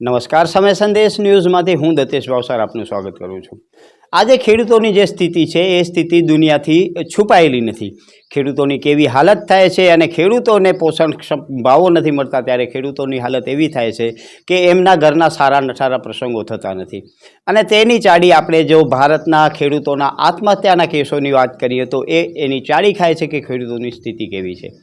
નમસ્કાર સમય સંદેશ ન્યૂઝમાંથી હું દતેશ ભાવસાર આપનું સ્વાગત કરું છું. આજે ખેડૂતોની જે સ્થિતિ છે, એ સ્થિતિ દુનિયાથી છુપાયેલી નથી. ખેડૂતોની કેવી હાલત થાય છે અને ખેડૂતોને પોષણક્ષમ ભાવો નથી મળતા ત્યારે ખેડૂતોની હાલત એવી થાય છે કે એમના ઘરના સારા નઠારા પ્રસંગો થતા નથી. અને તેની ચાડી આપણે જો ભારતના ખેડૂતોના આત્મહત્યાના કેસોની વાત કરીએ તો એ એની ચાડી ખાય છે કે ખેડૂતોની સ્થિતિ કેવી છે.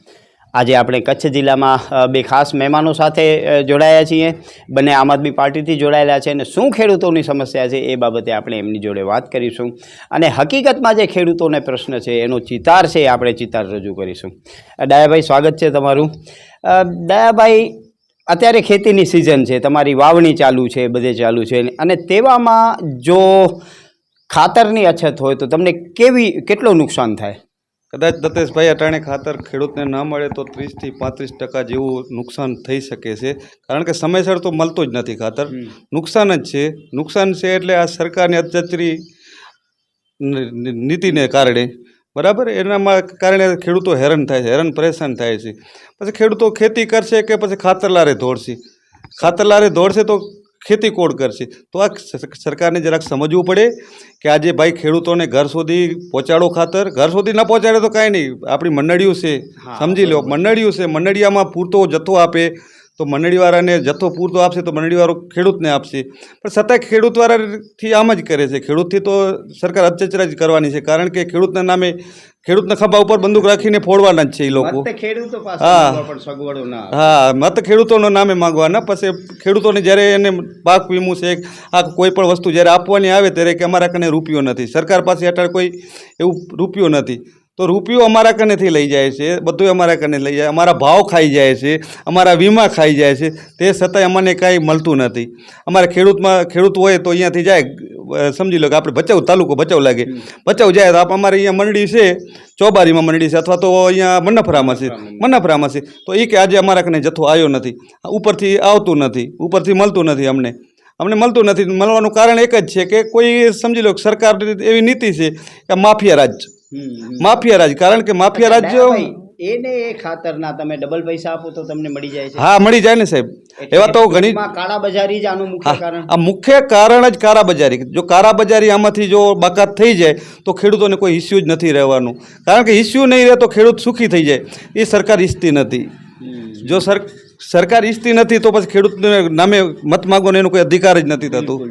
આજે આપણે કચ્છ જિલ્લામાં બે ખાસ મહેમાનો સાથે જોડાયા છીએ. બંને આમ આદમી પાર્ટીથી જોડાયેલા છે અને શું ખેડૂતોની સમસ્યા છે એ બાબતે આપણે એમની જોડે વાત કરીશું. અને હકીકતમાં જે ખેડૂતોને પ્રશ્ન છે એનો ચિતાર છે આપણે ચિતાર રજૂ કરીશું. દયાભાઈ સ્વાગત છે તમારું. દયાભાઈ અત્યારે ખેતીની સિઝન છે, તમારી વાવણી ચાલુ છે, બધે ચાલુ છે. અને તેવામાં જો ખાતરની અછત હોય તો તમને કેવી, કેટલું નુકસાન થાય? કદાચ દત્તેશભાઈ અટાણે ખાતર ખેડૂતને ન મળે તો ત્રીસથી પાંત્રીસ ટકા જેવું નુકસાન થઈ શકે છે. કારણ કે સમયસર તો મળતું જ નથી ખાતર. નુકસાન જ છે. નુકસાન છે એટલે આ સરકારની અધચરી નીતિને કારણે. બરાબર? એનામાં કારણે ખેડૂતો હેરાન થાય છે હેરાન પરેશાન થાય છે. પછી ખેડૂતો ખેતી કરશે કે પછી ખાતરલારે દોડશે ખાતરલારે દોડશે તો ખેતી કોડ કરશે. તો આ સરકારને જરાક સમજવું પડે કે આજે ભાઈ ખેડૂતોને ઘર સુધી પહોંચાડો ખાતર. ઘર સુધી ન પહોંચાડે તો કાંઈ નહીં. આપણી મંડળીઓ છે. સમજી લો મંડળીઓ છે. મંડળીયામાં પૂરતો જથ્થો આપે. તો મંડળીવાળાને જથ્થો પૂરતો આપશે તો મંડળીવાળો ખેડૂતને આપશે. પણ છતાંય ખેડૂતવાળાથી આમ જ કરે છે. ખેડૂતથી તો સરકાર અત્યાચાર જ કરવાની છે. કારણ કે ખેડૂતના નામે ખેડૂતના ખભા ઉપર બંદૂક રાખીને ફોડવાના જ છે એ લોકો. હા. હા મત ખેડૂતોના નામે માંગવાના પછી ખેડૂતોને જ્યારે એને પાક વીમું છે આ કોઈ પણ વસ્તુ જ્યારે આપવાની આવે ત્યારે કે અમારા કને રૂપિયો નથી. સરકાર પાસે અત્યારે કોઈ એવું રૂપિયો નથી. તો રૂપિયો અમારા કનેથી લઈ જાય છે બધું અમારા કને લઈ જાય અમારા ભાવ ખાઈ જાય છે અમારા વીમા ખાઈ જાય છે તે છતાંય અમને કાંઈ મળતું નથી. અમારે ખેડૂતમાં ખેડૂત હોય તો અહીંયાથી જાય સમજી લો કે આપણે ભચાઉ તાલુકો ભચાઉ લાગે. ભચાઉ જાય તો આપ અમારે અહીંયા મંડળી છે ચોબારીમાં મંડળી છે અથવા તો અહીંયા મન્નફરામાં છે. મન્નફરામાં છે. તો એ કે આજે અમારા કને જથ્થો આવ્યો નથી. ઉપરથી આવતું નથી ઉપરથી મળતું નથી અમને. અમને મળતું નથી. મળવાનું કારણ એક જ છે કે કોઈ સમજી લો કે સરકાર એવી નીતિ છે કે માફિયા રાજ. માફિયા રાજ કારણ કે માફિયા રાજ દયાભાઈ, એને એ ખાતરના તમે ડબલ પૈસા આપો તો તમને મળી જાય છે. હા મળી જાય ને સાહેબ. એવા તો ઘણી કાળા બજારી જ આનું મુખ્ય કારણ. આ મુખ્ય કારણ જ કારાબજારી જો કારાબજારી આમાંથી જો બાકાત થઈ જાય તો ખેડૂતોને કોઈ ઇસ્યુ જ નથી રહેવાનું. કારણ કે ઇસ્યુ નહીં રહે તો ખેડૂત સુખી થઈ જાય. એ સરકાર ઈચ્છતી નથી. જો સર સરકાર ઈચ્છતી નથી તો પછી ખેડૂતને નામે મત માગવાનો એનો કોઈ અધિકાર જ નથી થતું.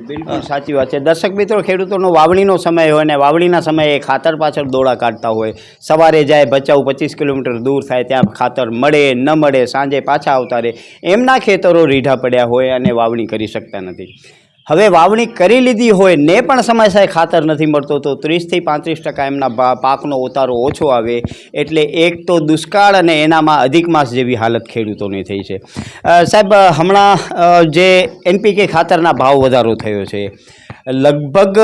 સાચી વાત છે. દર્શક મિત્રો ખેડૂતોનો વાવણીનો સમય હોય ને વાવણીના સમયે ખાતર પાછળ દોડા કાઢતા હોય. સવારે જાય ભચાઉ પચીસ કિલોમીટર દૂર થાય ત્યાં ખાતર મળે ન મળે સાંજે પાછા આવતા રહે. એમના ખેતરો રીઢા પડ્યા હોય અને વાવણી કરી શકતા નથી. હવે વાવણી કરી લીધી હોય ને પણ સમયસર ખાતર નથી મળતો, તો ત્રીસથી પાંત્રીસ ટકા એમના પાકનો ઉતારો ઓછો આવે. એટલે એક તો દુષ્કાળ અને એનામાં અધિક માસ જેવી હાલત ખેડૂતોની થઈ છે. સાહેબ હમણાં જે એનપીકે ખાતરના ભાવ વધારો થયો છે, લગભગ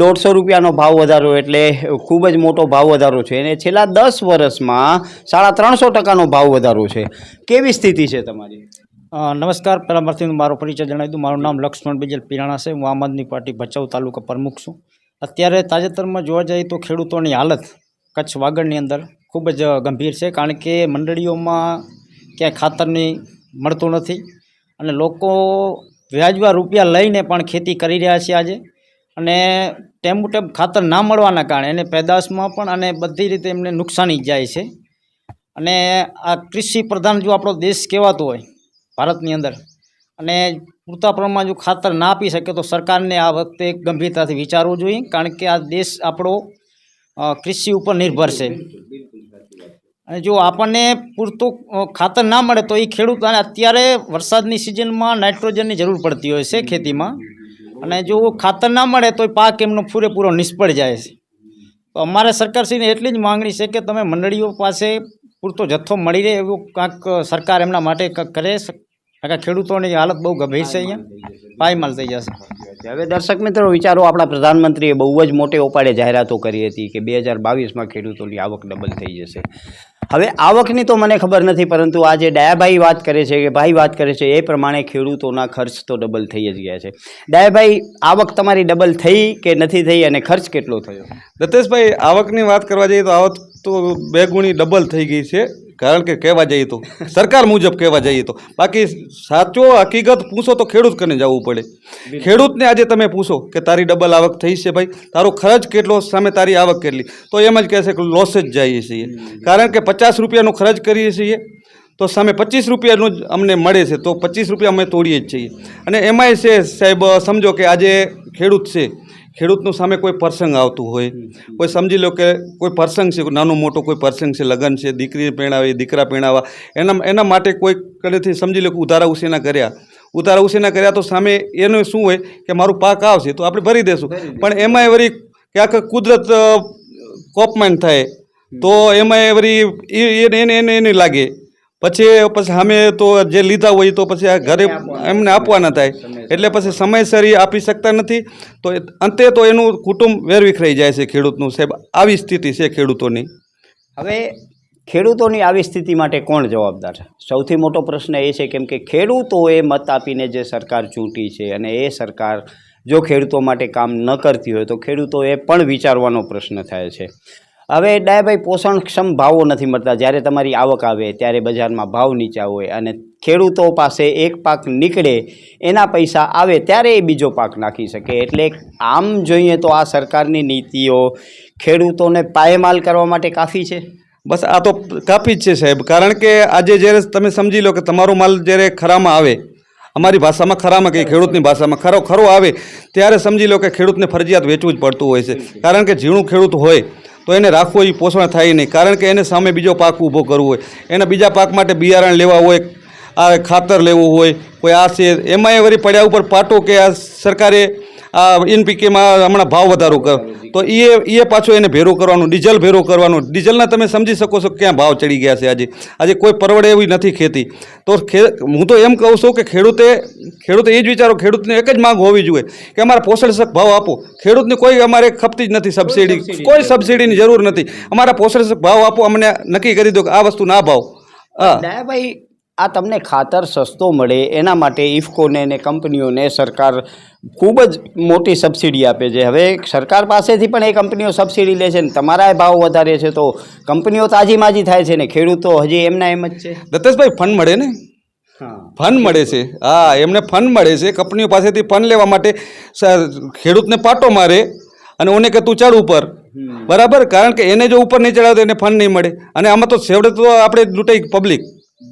દોઢસો રૂપિયાનો ભાવ વધારો એટલે ખૂબ જ મોટો ભાવ વધારો છે. અને છેલ્લા દસ વર્ષમાં સાડા ત્રણસો ટકાનો ભાવ વધારો છે. કેવી સ્થિતિ છે તમારી? નમસ્કાર. પહેલાં પરથી હું મારો પરિચય જણાવી દઉં. મારું નામ લક્ષ્મણ બીજલ પીરાણા છે. હું આમ આદમી પાર્ટી ભચાઉ તાલુકા પ્રમુખ છું. અત્યારે તાજેતરમાં જોવા જઈએ તો ખેડૂતોની હાલત કચ્છ વાગડની અંદર ખૂબ જ ગંભીર છે, કારણ કે મંડળીઓમાં ક્યાંય ખાતરની મળતું નથી અને લોકો વ્યાજવા રૂપિયા લઈને પણ ખેતી કરી રહ્યા છે આજે. અને ટેમ ટેમ ખાતર ના મળવાના કારણે એને પેદાશમાં પણ અને બધી રીતે એમને નુકસાની જાય છે. અને આ કૃષિ પ્રધાન જો આપણો દેશ કહેવાતો હોય ભારતની અંદર. અને પૂરતા પ્રમાણમાં જો ખાતર ના આપી શકે તો સરકારને આ વખતે ગંભીરતાથી વિચારવું જોઈએ, કારણ કે આ દેશ આપણો કૃષિ ઉપર નિર્ભર છે. અને જો આપણને પૂરતું ખાતર ના મળે તો એ ખેડૂત અત્યારે વરસાદની સિઝનમાં નાઇટ્રોજનની જરૂર પડતી હોય છે ખેતીમાં. અને જો ખાતર ના મળે તો પાક એમનો પૂરેપૂરો નિષ્ફળ જાય છે. તો અમારે સરકારશ્રીને એટલી જ માગણી છે કે તમે મંડળીઓ પાસે પૂરતો જથ્થો મળી રહે એવું કાંઈક સરકાર એમના માટે કંઈક કરે કારણ કે ખેડૂતોની હાલત બહુ ગંભીર છે અહીંયા. પાયમાલ થઈ જશે. હવે દર્શક મિત્રો વિચારો આપણા પ્રધાનમંત્રીએ બહુ જ મોટે ઉપાડે જાહેરાતો કરી હતી કે બે હજાર બાવીસમાં ખેડૂતોની આવક ડબલ થઈ જશે. હવે આવકની તો મને ખબર નથી પરંતુ આજે ડાયાભાઈ વાત કરે છે કે ભાઈ વાત કરે છે એ પ્રમાણે ખેડૂતોના ખર્ચ તો ડબલ થઈ જ ગયા છે. ડાયાભાઈ આવક તમારી ડબલ થઈ કે નથી થઈ અને ખર્ચ કેટલો થયો? દત્તેશભાઈ આવકની વાત કરવા જઈએ તો આવક તો બે ગુણી ડબલ થઈ ગઈ છે કારણ કે કહેવા જઈએ તો. સરકાર મુજબ કહેવા જઈએ તો. બાકી સાચો હકીકત પૂછો તો ખેડૂત કને જવું પડે. ખેડૂતને આજે તમે પૂછો કે તારી ડબલ આવક થઈ છે ભાઈ. તારો ખર્ચ કેટલો સામે તારી આવક કેટલી? તો એમ જ કહેશે કે લોસ જ જઈએ છીએ. કારણ કે પચાસ રૂપિયાનો ખર્ચ કરીએ છીએ. તો સામે પચીસ રૂપિયાનું જ અમને મળે છે તો પચીસ રૂપિયા અમે તોડીએ જ છીએ. અને એમાંય છે સાહેબ સમજો કે આજે ખેડૂત છે ખેડૂતનું સામે કોઈ પ્રસંગ આવતું હોય. કોઈ સમજી લો કે કોઈ પ્રસંગ છે નાનો મોટો કોઈ પ્રસંગ છે લગ્ન છે દીકરી પહેણાવી દીકરા પહેણાવા એના એના માટે કોઈ કડેથી સમજી લો કે ઉધારા ઉછેના કર્યા. ઉધારા ઉછેના કર્યા તો સામે એનું શું હોય કે મારું પાક આવશે તો આપણે ભરી દેશું. પણ એમાંય વળી ક્યાંક કુદરત કોપમાન થાય. તો એમાંય વળી એને એને એને લાગે. પછી પછી અમે તો જે લીધા હોય તો પછી આ ઘરે એમને આપવાના થાય. એટલે પછી સમયસર એ આપી શકતા નથી. તો અંતે તો એનું કુટુંબ વેરવિખરાઈ જાય છે ખેડૂતનું. સાહેબ આવી સ્થિતિ છે ખેડૂતોની. હવે ખેડૂતોની આવી સ્થિતિ માટે કોણ જવાબદાર? છે સૌથી મોટો પ્રશ્ન એ છે કેમ કે ખેડૂતોએ મત આપીને જે સરકાર ચૂંટી છે અને એ સરકાર જો ખેડૂતો માટે કામ ન કરતી હોય તો ખેડૂતોએ પણ વિચારવાનો પ્રશ્ન થાય છે. હવે ડાયાભાઈ પોષણક્ષમ ભાવો નથી મળતા. જ્યારે તમારી આવક આવે ત્યારે બજારમાં ભાવ નીચા હોય અને ખેડૂતો પાસે એક પાક નીકળે એના પૈસા આવે ત્યારે એ બીજો પાક નાખી શકે. એટલે આમ જોઈએ તો આ સરકારની નીતિઓ ખેડૂતોને પાયમાલ કરવા માટે કાફી છે? બસ આ તો કાફી જ છે સાહેબ. કારણ કે આજે જ્યારે તમે સમજી લો કે તમારો માલ જ્યારે ખરામાં આવે અમારી ભાષામાં ખરામાં કે ખેડૂતની ભાષામાં ખરો ખરો આવે ત્યારે સમજી લો કે ખેડૂતને ફરજિયાત વેચવું જ પડતું હોય છે. કારણ કે ઝીણું ખેડૂત હોય તો એને રાખવો એ પોષણ થાય નહીં. કારણ કે એને સામે બીજો પાક ઊભો કરવો હોય. એના બીજા પાક માટે બિયારણ લેવા હોય, આ ખાતર લેવું હોય, કોઈ આ છે એમાં એ વળી પડ્યા ઉપર પાટો કે આ સરકારે આ એનપીકેમાં હમણાં ભાવ વધારો કર તો એ એ પાછો એને ભેરો કરવાનું ડીઝલ ભેરો કરવાનું. ડીઝલના તમે સમજી શકો છો કે ક્યાં ભાવ ચડી ગયા છે આજે. આજે કોઈ પરવડે એવી નથી ખેતી. તો હું તો એમ કહું છું કે ખેડૂતે ખેડૂતે એ જ વિચારો ખેડૂતને એક જ માંગ હોવી જોઈએ કે અમારા પોષણક્ષમ ભાવ આપો. ખેડૂતને કોઈ અમારે ખપતી જ નથી સબસિડી. કોઈ સબસિડીની જરૂર નથી. અમારા પોષણક્ષમ ભાવ આપો અમને નક્કી કરી દો કે આ વસ્તુ ના ભાવ. હા. દયાભાઈ આ તમને ખાતર સસ્તો મળે એના માટે ઇફકોને ને કંપનીઓને સરકાર ખૂબ જ મોટી સબસિડી આપે છે. હવે સરકાર પાસેથી પણ એ કંપનીઓ સબસિડી લે છે ને તમારા ભાવ વધારે છે તો કંપનીઓ તાજી માજી થાય છે ને ખેડૂતો હજી એમના એમ જ છે. દત્તેશભાઈ ફંડ મળે ને? ફંડ મળે છે. હા એમને ફંડ મળે છે. કંપનીઓ પાસેથી ફંડ લેવા માટે ખેડૂતને પાટો મારે અને ઓને કે તું ચડ ઉપર. બરાબર? કારણ કે એને જો ઉપર નહીં ચડાવે તો એને ફંડ નહીં મળે. અને આમાં તો છેવડે તો આપણે લૂંટાઈ પબ્લિક.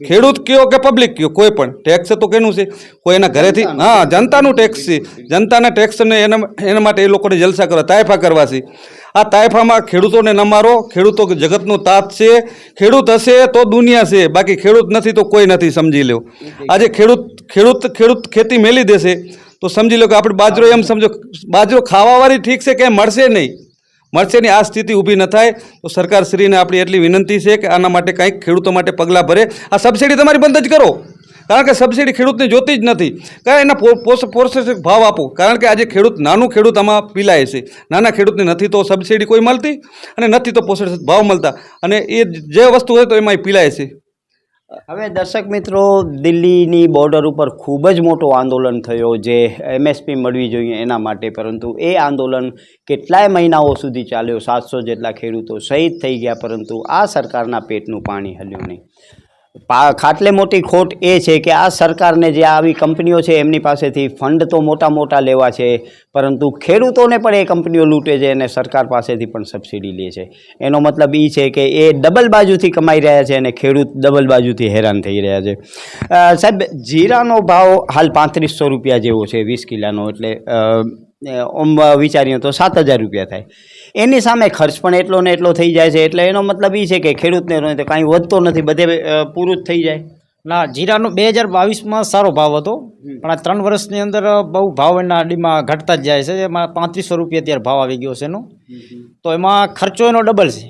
ખેડૂત કયો કે પબ્લિક કયો? કોઈ પણ. ટેક્સ તો કેનું છે? કોઈ એના ઘરેથી હા જનતાનું ટેક્સ છે. જનતાના ટેક્સને એના એના માટે એ લોકોને જલસા કરવા તાયફા કરવા છે. આ તાયફામાં ખેડૂતોને ન મારો. ખેડૂતો જગતનો તાત છે. ખેડૂત હશે તો દુનિયા છે. બાકી ખેડૂત નથી તો કોઈ નથી સમજી લો આજે ખેડૂત ખેડૂત ખેડૂત ખેતી મેલી દેશે. તો સમજી લો કે આપણે બાજરો એમ સમજો બાજરો ખાવાવાળી ઠીક છે કે મળશે નહીં? મળશે ને આ સ્થિતિ ઊભી ન થાય. તો સરકારશ્રીને આપણી એટલી વિનંતી છે કે આના માટે કંઈક ખેડૂતો માટે પગલાં ભરે. આ સબસિડી તમારી બંધ જ કરો. કારણ કે સબસિડી ખેડૂતને જોતી જ નથી. કારણ એના પો- પોષ, પોષક ભાવ આપો. કારણ કે આજે ખેડૂત, નાનું ખેડૂત આમાં પીલાય છે. નાના ખેડૂતને નથી તો સબસિડી કોઈ મળતી અને નથી તો પોષક ભાવ મળતા. અને એ જે વસ્તુ હોય તો એમાં પીલાય છે. હવે દર્શક મિત્રો, દિલ્હીની બોર્ડર ઉપર ખૂબ જ મોટો આંદોલન થયો જે એમએસપી મળવી જોઈએ એના માટે. પરંતુ એ આંદોલન કેટલાય મહિનાઓ સુધી ચાલ્યો, સાતસો જેટલા ખેડૂતો શહીદ થઈ ગયા, પરંતુ આ સરકારના પેટનું પાણી હલ્યું નહીં. ખાટલે મોટી ખોટ એ છે કે આ સરકારને જે આવી કંપનીઓ છે, એમની પાસેથી ફંડ તો મોટા મોટા લેવા છે, પરંતુ ખેડૂતોને પણ એ કંપનીઓ લૂંટે છે અને સરકાર પાસેથી પણ સબસિડી લે છે. એનો મતલબ એ છે કે એ ડબલ બાજુથી કમાઈ રહ્યા છે અને ખેડૂત ડબલ બાજુથી હેરાન થઈ રહ્યા છે. સાહેબ, જીરાનો ભાવ હાલ પાંત્રીસો રૂપિયા જેવો છે, વીસ કિલાનો, એટલે વિચારીએ તો સાત હજાર રૂપિયા થાય. એની સામે ખર્ચ પણ એટલો ને એટલો થઈ જાય છે એટલે એનો મતલબ એ છે કે ખેડૂતને તો કાંઈ વધતો નથી બધે પૂરું જ થઈ જાય. ના જીરાનો બે હજાર બાવીસમાં સારો ભાવ હતો પણ આ ત્રણ વર્ષની અંદર બહુ ભાવ એના અડીમાં ઘટતા જ જાય છે એમાં પાંત્રીસો રૂપિયા અત્યારે ભાવ આવી ગયો છે એનો. તો એમાં ખર્ચો એનો ડબલ છે.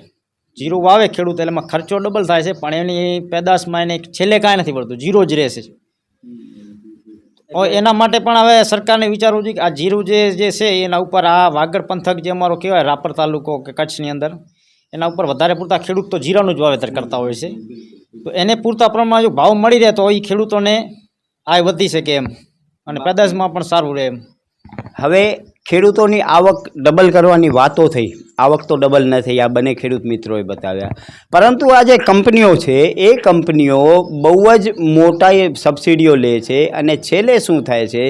જીરું વાવે ખેડૂત એટલે એમાં ખર્ચો ડબલ થાય છે પણ એની પેદાશમાં એને છેલ્લે કાંઈ નથી પડતું જીરો જ રહેશે. એના માટે પણ હવે સરકારને વિચારવું જોઈએ કે આ જીરું જે જે છે એના ઉપર આ વાગડ પંથક જે અમારો કહેવાય રાપર તાલુકો કે કચ્છની અંદર એના ઉપર વધારે પૂરતા ખેડૂત તો જીરાનું જ વાવેતર કરતા હોય છે. તો એને પૂરતા પ્રમાણમાં જો ભાવ મળી રહે તો એ ખેડૂતોને આય વધી શકે એમ અને પેદાશમાં પણ સારું રહે એમ. હવે ખેડૂતોની આવક ડબલ કરવાની વાતો થઈ. આવક તો ડબલ ન થઈ, આ બંને ખેડૂત મિત્રોએ બતાવ્યા. પરંતુ આ જે કંપનીઓ છે, એ કંપનીઓ બહુ જ મોટા સબસિડીઓ લે છે અને છેલ્લે શું થાય છે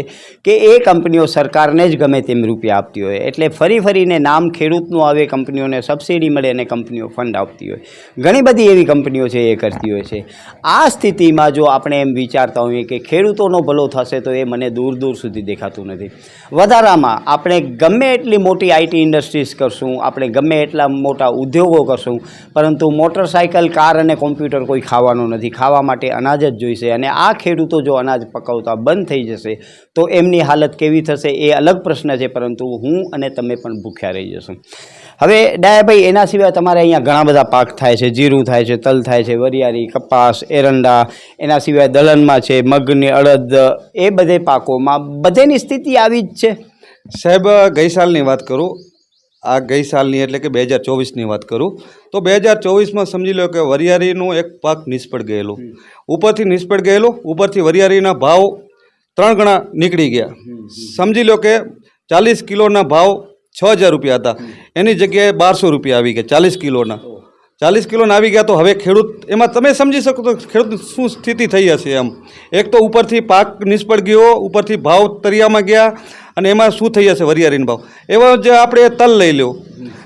કે એ કંપનીઓ સરકારને જ ગમે તેમ રૂપિયા આપતી હોય. એટલે ફરી ફરીને નામ ખેડૂતનું આવે, કંપનીઓને સબસિડી મળે અને કંપનીઓ ફંડ આપતી હોય. ઘણી બધી એવી કંપનીઓ છે, એ કરતી હોય છે. આ સ્થિતિમાં જો આપણે એમ વિચારતા હોઈએ કે ખેડૂતોનો ભલો થશે તો એ મને દૂર દૂર સુધી દેખાતું નથી. વધારામાં આપણે ગમે એટલી મોટી આઈટી ઇન્ડસ્ટ્રીઝ કરશું, આપણે ગમે એટલા મોટા ઉદ્યોગો કરશું, પરંતુ મોટરસાયકલ, કાર અને કોમ્પ્યુટર કોઈ ખાવાનું નથી. ખાવા માટે અનાજ જ જોઈશે અને આ ખેડૂતો જો અનાજ પકવતા બંધ થઈ જશે, તો એમની હાલત કેવી થશે એ અલગ પ્રશ્ન છે, પરંતુ હું અને તમે પણ ભૂખ્યા રહી જશું. હવે ડાયાભાઈ એના સિવાય તમારે અહીંયા ઘણા બધા પાક થાય છે. જીરું થાય છે, તલ થાય છે, વરિયાળી, કપાસ, એરંડા, એના સિવાય દલનમાં છે, મગની, અડદ, એ બધે પાકોમાં બધેની સ્થિતિ આવી જ છે. સાહેબ, ગઈ સાલની વાત કરું. આ ગઈ સાલની એટલે કે બે હજાર ચોવીસની વાત કરું તો બે હજાર ચોવીસમાં સમજી લો કે વરિયાળીનું એક પાક નિષ્ફળ ગયેલો. ઉપરથી નિષ્ફળ ગયેલો ઉપરથી વરિયાળીના ભાવ ત્રણ ગણા નીકળી ગયા. સમજી લો કે ચાલીસ કિલોના ભાવ છ હજાર રૂપિયા હતા. એની જગ્યાએ બારસો રૂપિયા આવી ગયા ચાલીસ કિલોના. ચાલીસ કિલોના આવી ગયા તો હવે ખેડૂત એમાં તમે સમજી શકો તો ખેડૂત શું સ્થિતિ થઈ હશે એમ. એક તો ઉપરથી પાક નિષ્ફળ ગયો ઉપરથી ભાવ તરિયામાં ગયા અને એમાં શું થઈ હશે વરિયાળીનો ભાવ? એવા જે આપણે તલ લઈ લ્યો.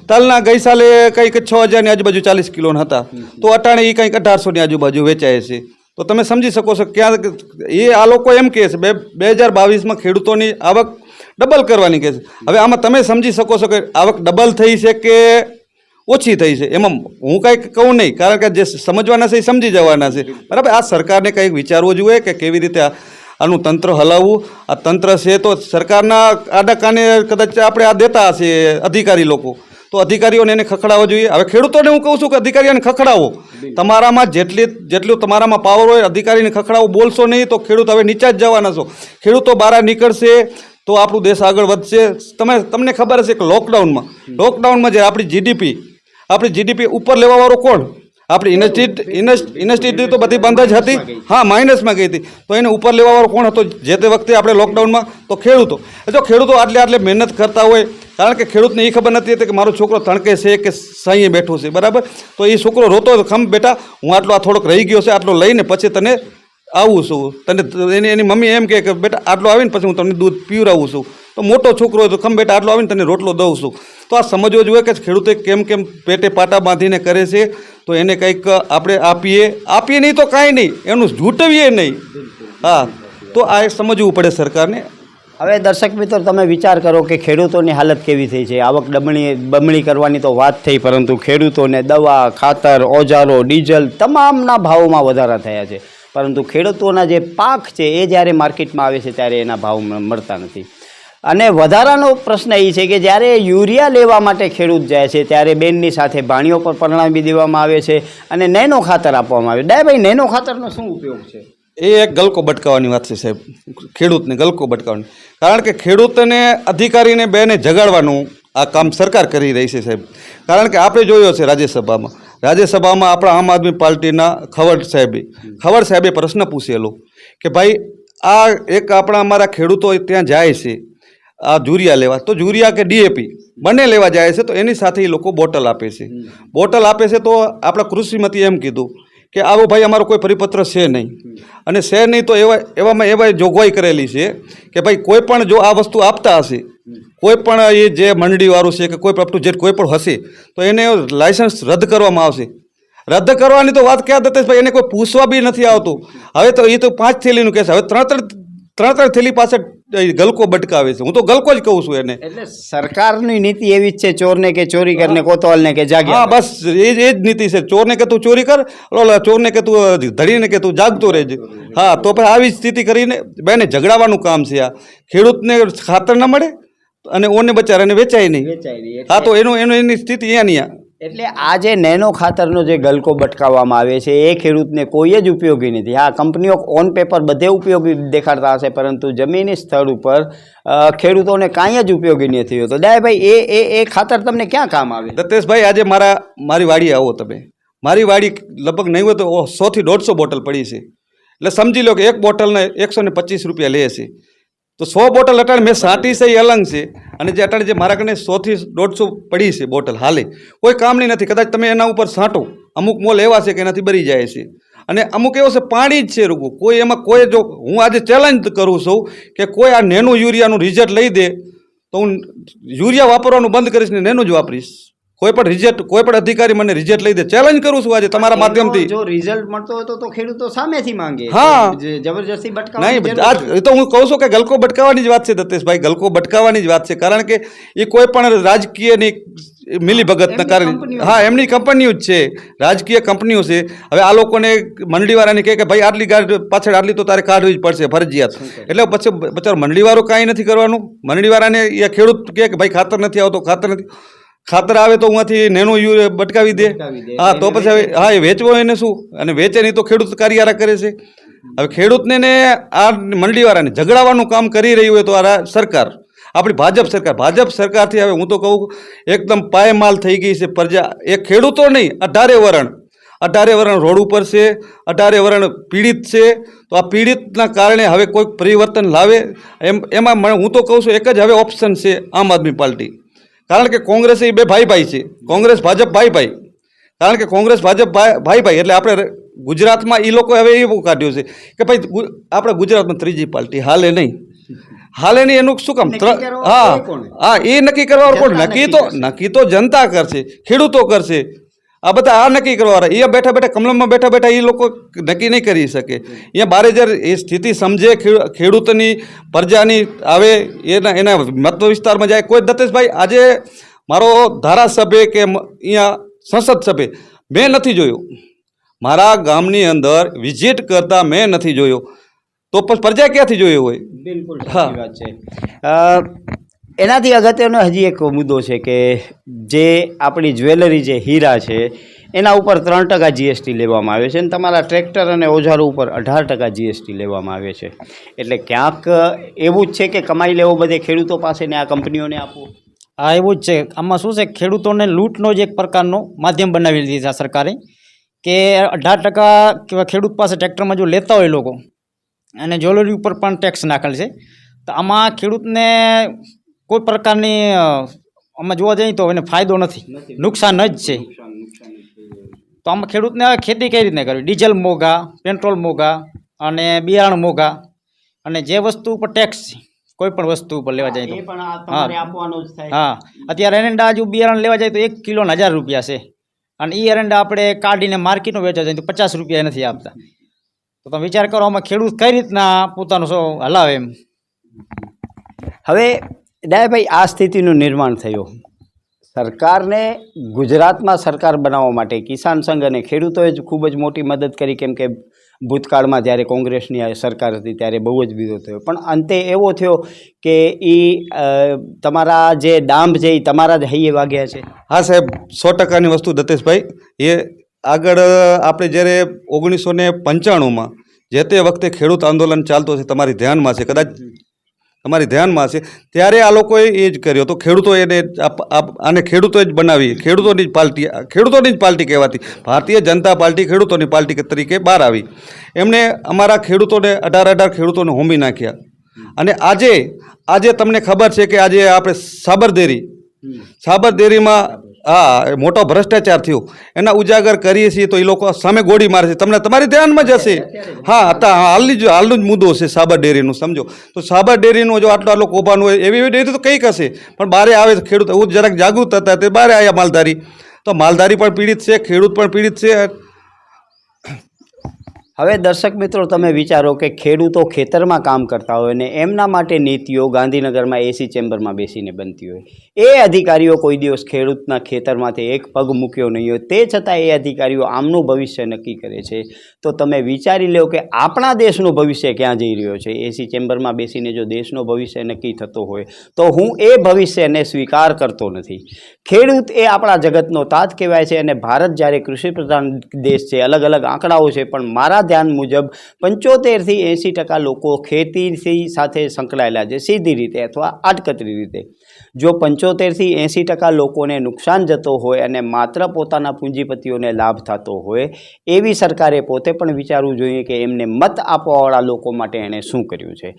તલના ગઈ સાલે કંઈક છ હજારની આજુબાજુ ચાલીસ કિલોના હતા. તો અટાણે એ કંઈક અઢારસોની આજુબાજુ વેચાય છે. તો તમે સમજી શકો છો ક્યાં એ આ લોકો એમ કહે છે, બે બે હજાર બાવીસમાં ખેડૂતોની આવક ડબલ કરવાની કહે છે. હવે આમાં તમે સમજી શકો છો કે આવક ડબલ થઈ છે કે ઓછી થઈ છે? એમાં હું કાંઈક કહું નહીં, કારણ કે જે સમજવાના છે એ સમજી જવાના છે. બરાબર? આ સરકારને કંઈક વિચારવું જોઈએ કે કેવી રીતે આનું તંત્ર હલાવવું. આ તંત્ર છે તો સરકારના આડા કાને કદાચ આપણે આ દેતા હશે અધિકારી લોકો. તો અધિકારીઓને એને ખખડાવવા જોઈએ. હવે ખેડૂતોને હું કહું છું કે અધિકારીઓને ખખડાવો. તમારામાં જેટલી, જેટલું તમારામાં પાવર હોય, અધિકારીને ખખડાવો. બોલશો નહીં તો ખેડૂત હવે નીચા જ જવાના છો. ખેડૂતો બહાર નીકળશે તો આપણું દેશ આગળ વધશે. તમે, તમને ખબર હશે કે લોકડાઉનમાં લોકડાઉનમાં જે આપણી જીડીપી આપણી જીડીપી ઉપર લેવાવાળો કોણ? આપણી ઇન્ડસ્ટ્રી ઇન્ડસ્ટ્રી તો બધી બંધ જ હતી. હા માઇનસમાં ગઈ હતી. તો એને ઉપર લેવાવાળો કોણ હતો? જે તે વખતે આપણે લોકડાઉનમાં તો ખેડૂતો. જો ખેડૂતો આટલે આટલે મહેનત કરતા હોય કારણ કે ખેડૂતને એ ખબર નથી હતી કે મારો છોકરો તણકે છે કે સાંઈએ બેઠો છે બરાબર? તો એ છોકરો રોતો ખમ બેટા હું આટલો આ થોડોક રહી ગયો છે આટલો લઈને પછી તને આવું છું. તને એની એની મમ્મી એમ કે બેટા આટલો આવીને પછી હું તમને દૂધ પીવડાવું છું. તો મોટો છોકરો હોય તો ખમ બેટા આટલો આવીને તને રોટલો દઉં છું. તો આ સમજવો જોઈએ કે ખેડૂતે કેમ કેમ પેટે પાટા બાંધીને કરે છે. તો એને કંઈક આપણે આપીએ. આપીએ નહીં તો કાંઈ નહીં. એનું જૂટવીએ નહીં. હા. તો આ સમજવું પડે સરકારને. હવે દર્શક મિત્રો, તમે વિચાર કરો કે ખેડૂતોની હાલત કેવી થઈ છે. આવક બમણી બમણી કરવાની તો વાત થઈ, પરંતુ ખેડૂતોને દવા, ખાતર, ઓજારો, ડીઝલ તમામના ભાવોમાં વધારા થયા છે. પરંતુ ખેડૂતોના જે પાક છે, એ જ્યારે માર્કેટમાં આવે છે, ત્યારે એના ભાવ મળતા નથી. અને વધારાનો પ્રશ્ન એ છે કે જ્યારે યુરિયા લેવા માટે ખેડૂત જાય છે, ત્યારે બેનની સાથે ભાણીઓ પર પરણાવી દેવામાં આવે છે અને નેનો ખાતર આપવામાં આવે ડાય ભાઈ, નેનો ખાતરનો શું ઉપયોગ છે? એ એક ગલકો બટકાવવાની વાત છે સાહેબ. ખેડૂતને ગલકો બટકાવવાની. કારણ કે ખેડૂતને, અધિકારીને બેને જગાડવાનું આ કામ સરકાર કરી રહી છે સાહેબ. કારણ કે આપણે જોયો છે રાજ્યસભામાં. રાજ્યસભામાં આપણા આમ આદમી પાર્ટીના ખવડ સાહેબે ખવડ સાહેબે પ્રશ્ન પૂછેલો કે ભાઈ, આ એક આપણા અમારા ખેડૂતો ત્યાં જાય છે જુરિયા લેવા. તો જુરિયા કે ડીએપી બંને લેવા જાય છે તો એની સાથે એ લોકો બોટલ આપે છે. બોટલ આપે છે તો આપણા કૃષિમતી એમ કીધું કે આવો ભાઈ અમારો કોઈ પરિપત્ર છે નહીં. અને છે નહીં તો એવા એવામાં એવા જોગવાઈ કરેલી છે કે ભાઈ કોઈ પણ જો આ વસ્તુ આપતા હશે કોઈ પણ એ જે મંડળીવાળું છે કે કોઈ પણ to કોઈ પણ હશે તો એને લાયસન્સ રદ કરવામાં આવશે. રદ કરવાની તો વાત ક્યાં દતેશભાઈ એને કોઈ પૂછવા બી નથી આવતું. હવે તો એ તો પાંચ થેલીનું કહેશે. હવે ત્રણ ત્રણ ત્રણ ત્રણ થેલી પાસે ગલકો બટકાવે છે. હું તો ગલકો જ કહું છું એને. એટલે સરકારની નીતિ એવી જ છે ચોરને કે ચોરી કરને કોતવાલને કે હા બસ એ જ એ જ નીતિ છે. ચોરને કે તું ચોરી કર ચોરને કે તું ધડીને કે તું જાગતો રહેજે. હા તો પછી આવી સ્થિતિ કરીને બેને ઝઘડાવાનું કામ છે આ. ખેડૂતને ખાતર ન મળે અને ઓને બચારાને વેચાય નહીં. હા તો એનું એનું એની સ્થિતિ અહીંયા આ. એટલે આ જે નેનો ખાતરનો જે ગલકો બટકાવવામાં આવે છે એ ખેડૂતને કોઈ જ ઉપયોગી નથી. હા કંપનીઓ ઓન પેપર બધે ઉપયોગી દેખાડતા હશે પરંતુ જમીની સ્થળ ઉપર ખેડૂતોને કાંઈ જ ઉપયોગી નથી હોતો. ડાયભાઈ એ એ એ ખાતર તમને ક્યાં કામ આવે? દત્તેશભાઈ આજે મારા મારી વાડી આવો તમે. મારી વાડી લગભગ નહીં હોય તો સોથી દોઢસો બોટલ પડી છે. એટલે સમજી લો કે એક બોટલને એકસો ને પચીસ રૂપિયા લે છે. તો સો બોટલ અટાણે મેં સાટી છે, એ અલંગ છે. અને જે અટાણે જે મારા કને સોથી દોઢસો પડી છે બોટલ, હાલે. કોઈ કામની નથી. કદાચ તમે એના ઉપર છાંટો અમુક મોલ એવા છે કે એનાથી બરી જાય છે. અને અમુક એવો છે, પાણી જ છે રૂગું કોઈ એમાં કોઈ જો હું આજે ચેલેન્જ કરું છું કે કોઈ આ નેનું યુરિયાનું રિઝલ્ટ લઈ દે, તો હું યુરિયા વાપરવાનું બંધ કરીશ ને નેનું જ વાપરીશ. કોઈ પણ રિઝલ્ટ કોઈ પણ અધિકારી મને રિઝલ્ટ લઈ દે. ચેલેન્જ કરું છું આજે તમારા માધ્યમથી. જો રિઝલ્ટ મળતો હોય તો ખેડૂતો સામેથી માંગે. હા. જબરજસ્તી ભટકાવવાની નહીં આજ તો હું કહું છું કે ગલકો ભટકાવાની જ વાત છે દત્તેશભાઈ ગલકો ભટકાવાની જ વાત છે. કારણ કે એ કોઈ પણ રાજકીયની મિલીભગતના ભગતના કારણે હા એમની કંપનીઓ જ છે. રાજકીય કંપનીઓ છે. હવે આ લોકોને મંડળીવાળાને કહે કે ભાઈ આટલી ગાડી પાછળ આટલી તો તારે કાઢવી જ પડશે ફરજિયાત. એટલે પછી બચાર મંડળીવાળો કાંઈ નથી કરવાનું. મંડળીવાળાને એ ખેડૂત કહે કે ભાઈ ખાતર નથી આવતો ખાતર નથી. ખાતર આવે તો ઉમાંથી નેનો યુ બટકાવી દે. હા તો પછી હવે હા એ વેચવો એને શું? અને વેચે નહીં તો ખેડૂત કાર્યારા કરે છે. હવે ખેડૂતને ને આ મંડીવાળાને ઝઘડાવાનું કામ કરી રહ્યું હોય તો આ સરકાર આપણી ભાજપ સરકાર ભાજપ સરકારથી હવે હું તો કહું એકદમ પાયમાલ થઈ ગઈ છે પ્રજા. એ ખેડૂતો નહીં અઢારે વરણ. અઢારે વરણ રોડ ઉપર છે અઢારે વરણ પીડિત છે. તો આ પીડિતના કારણે હવે કોઈ પરિવર્તન લાવે. એમ એમાં હું તો કહું છું એક જ હવે ઓપ્શન છે આમ આદમી પાર્ટી. કારણ કે કોંગ્રેસ એ બે ભાઈ ભાઈ છે. કોંગ્રેસ ભાજપ ભાઈ ભાઈ. કારણ કે કોંગ્રેસ ભાજપ ભાઈ ભાઈ એટલે આપણે ગુજરાતમાં એ લોકો હવે એવું કાઢ્યું છે કે ભાઈ આપણે ગુજરાતમાં ત્રીજી પાર્ટી હાલે નહીં. હાલે નહીં એનું શું કામ? હા હા એ નક્કી કરવા કોણ? નક્કી તો નક્કી તો જનતા કરશે ખેડૂતો કરશે. આ બધા આ નક્કી કરવાવાળા. અહીંયા બેઠા બેઠા કમલમમાં બેઠા બેઠા એ લોકો નક્કી નહીં કરી શકે. અહીંયા બારે જ્યારે એ સ્થિતિ સમજે ખેડૂતની પ્રજાની આવે એના એના મત વિસ્તારમાં જાય. કોઈ દત્તેશભાઈ આજે મારો ધારાસભ્ય કે અહીંયા સંસદ સભ્ય મેં નથી જોયો. મારા ગામની અંદર વિઝિટ કરતા મેં નથી જોયો. તો પછી પ્રજા ક્યાંથી જોયો હોય? બિલકુલ હા. વાત છે. અ, એનાથી અગત્યનો હજી એક મુદ્દો છે કે જે આપણી જ્વેલરી જે હીરા છે, એના ઉપર ત્રણ ટકા જીએસટી લેવામાં આવે છે અને તમારા ટ્રેક્ટર અને ઓજારો ઉપર અઢાર ટકા જીએસટી લેવામાં આવે છે. એટલે ક્યાંક એવું જ છે કે કમાઈ લેવો બધે ખેડૂતો પાસે ને આ કંપનીઓને આપવું હા, એવું જ છે. આમાં શું છે, ખેડૂતોને લૂંટનો જ એક પ્રકારનો માધ્યમ બનાવી દીધા સરકારે કે અઢાર ટકા ખેડૂત પાસે ટ્રેક્ટરમાં જો લેતા હોય લોકો અને જ્વેલરી ઉપર પણ ટેક્સ નાખેલ છે, તો આમાં ખેડૂતને કોઈ પ્રકારની અમે આમાં જોવા જઈએ તો એને ફાયદો નથી. નુકસાન જ છે. તો આમાં ખેડૂતને ખેતી કઈ રીતને કરવી? ડીઝલ મોંઘા પેટ્રોલ મોંઘા અને બિયારણ મોંઘા. અને જે વસ્તુ ઉપર ટેક્સ છે કોઈ પણ વસ્તુ ઉપર લેવા જાય તો. એ પણ આ તમારે આપવાનો જ થાય. હા. અત્યારે એરંડા જો બિયારણ લેવા જાય તો એક કિલોના હજાર રૂપિયા છે. અને એ એરંડા આપણે કાઢીને માર્કેટમાં વેચવા જાય તો પચાસ રૂપિયા નથી આપતા. તો તમે વિચાર કરો આમાં ખેડૂત કઈ રીતના પોતાનો શું હલાવે એમ. હવે ડાયાભાઈ આ સ્થિતિનું નિર્માણ થયું. સરકારને ગુજરાતમાં સરકાર બનાવવા માટે કિસાન સંઘ અને ખેડૂતોએ જ ખૂબ જ મોટી મદદ કરી, કેમ કે ભૂતકાળમાં જ્યારે કોંગ્રેસની સરકાર હતી, ત્યારે બહુ જ વિરોધ થયો. પણ અંતે એવો થયો કે એ તમારા જે ડાંભ છે એ તમારા જ હૈયે વાગ્યા છે. હા સાહેબ, સો ટકાની વસ્તુ દતેશભાઈ. એ આગળ આપણે જ્યારે ઓગણીસો ને પંચાણુંમાં જે તે વખતે ખેડૂત આંદોલન ચાલતો છે, તમારી ધ્યાનમાં છે, કદાચ તમારી ધ્યાનમાં છે. ત્યારે આ લોકોએ એ જ કર્યો. તો ખેડૂતો એને આને ખેડૂતોએ જ બનાવી ખેડૂતોની જ પાર્ટી ખેડૂતોની જ પાર્ટી કહેવાતી. ભારતીય જનતા પાર્ટી ખેડૂતોની પાર્ટી તરીકે બહાર આવી. એમણે અમારા ખેડૂતોને અઢાર અઢાર ખેડૂતોને હોમી નાખ્યા. અને આજે આજે તમને ખબર છે કે આજે આપણે સાબરદેરી સાબરદેરીમાં હા મોટો ભ્રષ્ટાચાર થયો. એના ઉજાગર કરીએ છીએ તો એ લોકો સામે ગોળી મારે છે. તમને તમારી ધ્યાનમાં જ હશે. હા હતા હાલની જ હાલનો જ મુદ્દો છે સાબર ડેરીનું સમજો. તો સાબર ડેરીનું જો આટલા લોકો ઉભાનું હોય એવી એવી ડેરી તો કંઈક હશે. પણ બારે આવે ખેડૂત હું જરાક જાગૃત હતા તે બારે આવ્યા માલધારી. તો માલધારી પણ પીડિત છે ખેડૂત પણ પીડિત છે હવે દર્શક મિત્રો, તમે વિચારો કે ખેડૂતો ખેતરમાં કામ કરતા હોય ને એમના માટે નીતિઓ ગાંધીનગરમાં એસી ચેમ્બરમાં બેસીને બનતી હોય. એ અધિકારીઓ કોઈ દિવસ ખેડૂતના ખેતરમાંથી એક પગ મૂક્યો નહીં હોય. તે છતાં એ અધિકારીઓ આમનું ભવિષ્ય નક્કી કરે છે. તો તમે વિચારી લો કે આપણા દેશનું ભવિષ્ય ક્યાં જઈ રહ્યો છે? એસી ચેમ્બરમાં બેસીને જો દેશનો ભવિષ્ય નક્કી થતો હોય, તો હું એ ભવિષ્યને સ્વીકાર કરતો નથી. ખેડૂત એ આપણા જગતનો તાત કહેવાય છે અને ભારત જ્યારે કૃષિ પ્રધાન દેશ છે અલગ અલગ આંકડાઓ છે, પણ મારા ધ્યાન મુજબ પંચોતેરથી એંસી ટકા લોકો ખેતીથી સાથે સંકળાયેલા છે, સીધી રીતે અથવા આડકતરી રીતે. જો પંચોતેરથી એંસી ટકા લોકોને નુકસાન જતો હોય અને માત્ર પોતાના પૂંજીપતિઓને લાભ થતો હોય, એવી સરકારે પોતે પણ વિચારવું જોઈએ કે એમને મત આપવાવાળા લોકો માટે એણે શું કર્યું છે?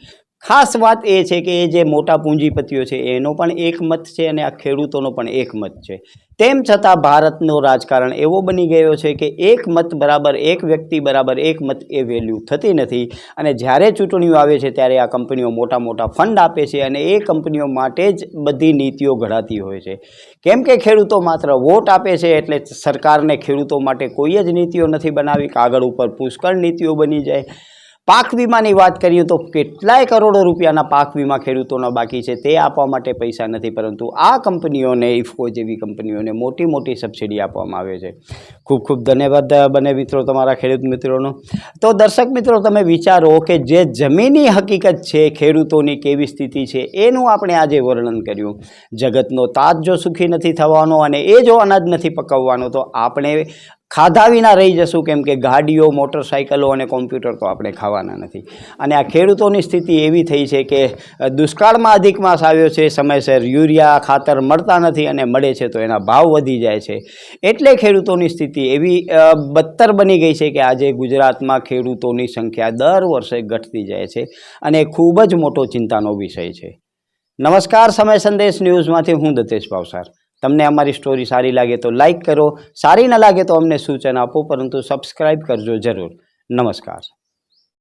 ખાસ વાત એ છે કે એ જે મોટા પૂંજીપતિઓ છે, એનો પણ એક મત છે અને આ ખેડૂતોનો પણ એક મત છે. તેમ છતાં ભારતનો રાજકારણ એવો બની ગયો છે કે એક મત બરાબર એક વ્યક્તિ બરાબર એક મત એ વેલ્યુ થતી નથી અને જ્યારે ચૂંટણીઓ આવે છે ત્યારે આ કંપનીઓ મોટા મોટા ફંડ આપે છે અને એ કંપનીઓ માટે જ બધી નીતિઓ ઘડાતી હોય છે. કેમ કે ખેડૂતો માત્ર વોટ આપે છે એટલે સરકારને ખેડૂતો માટે કોઈ જ નીતિઓ નથી બનાવી, કાગળ ઉપર પુષ્કળ નીતિઓ બની જાય. પાક વીમાની વાત કરીએ તો કેટલાય કરોડો રૂપિયાના પાક વીમા ખેડૂતોના બાકી છે, તે આપવા માટે પૈસા નથી, પરંતુ આ કંપનીઓને, ઇફકો જેવી કંપનીઓને મોટી મોટી સબસિડી આપવામાં આવે છે. ખૂબ ખૂબ ધન્યવાદ, બને મિત્રો, તમારા ખેડૂત મિત્રોનો. તો દર્શક મિત્રો, તમે વિચારો કે જે જમીની હકીકત છે, ખેડૂતોની કેવી સ્થિતિ છે, એનું આપણે આજે વર્ણન કર્યું. જગતનો તાજ જો સુખી નથી થવાનો અને એ જો અનાજ નથી પકવવાનો, તો આપણે ખાધા વિના રહી જશું કેમ કે ગાડીઓ મોટરસાઇકલો અને કોમ્પ્યુટર તો આપણે ખાવાના નથી. અને આ ખેડૂતોની સ્થિતિ એવી થઈ છે કે દુષ્કાળમાં અધિક માસ આવ્યો છે, સમયસર યુરિયા, ખાતર મળતા નથી અને મળે છે તો એના ભાવ વધી જાય છે. એટલે ખેડૂતોની સ્થિતિ એવી બદતર બની ગઈ છે કે આજે ગુજરાતમાં ખેડૂતોની સંખ્યા દર વર્ષે ઘટતી જાય છે અને ખૂબ જ મોટો ચિંતાનો વિષય છે. નમસ્કાર, સમય સંદેશ ન્યૂઝમાંથી હું દતેશ ભાવસાર તમને અમારી સ્ટોરી સારી લાગે તો લાઈક કરો, સારી ન લાગે તો અમને સૂચન આપો, પરંતુ સબસ્ક્રાઈબ કરજો જરૂર. નમસ્કાર.